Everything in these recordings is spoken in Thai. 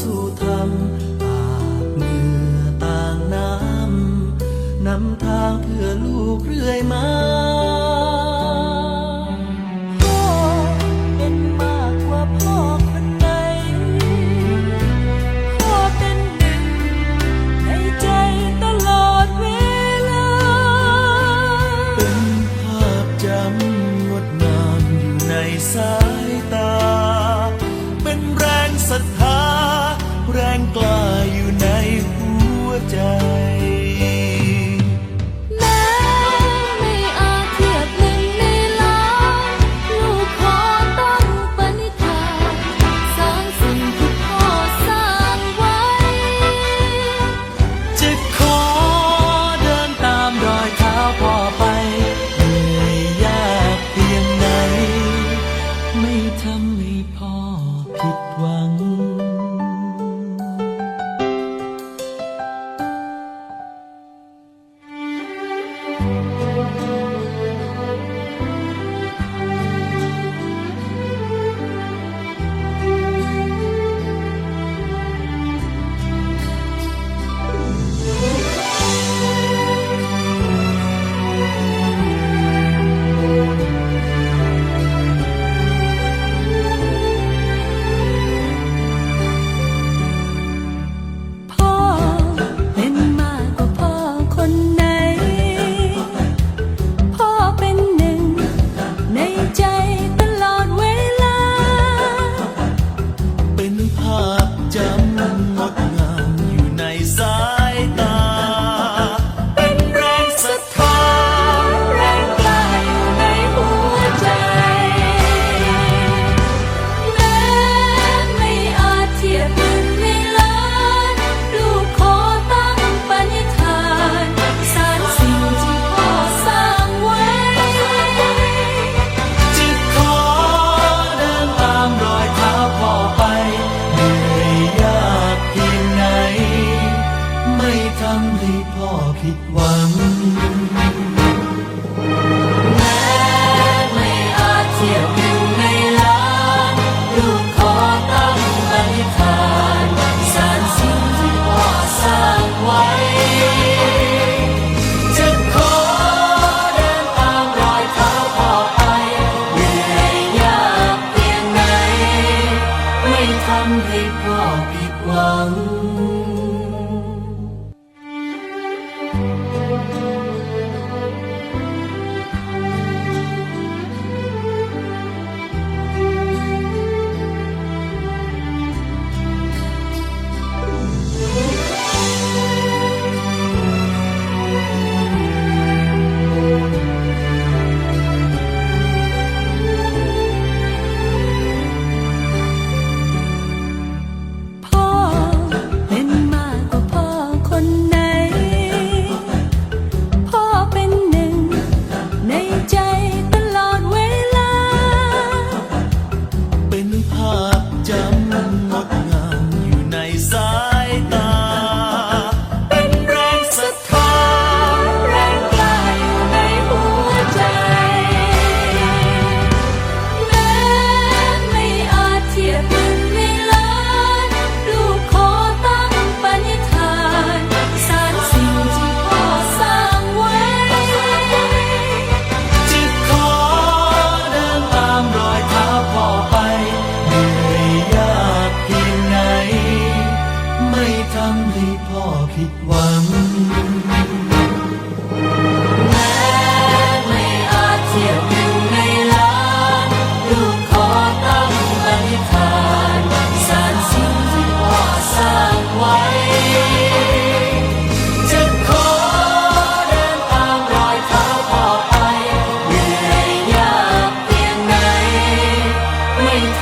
สู่ธรรมอาบเหงื่อต่างน้ำนำทางเพื่อลูกเรื่อยมา Yeah. 嗯。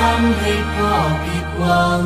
ทำให้พ่อผิดหวัง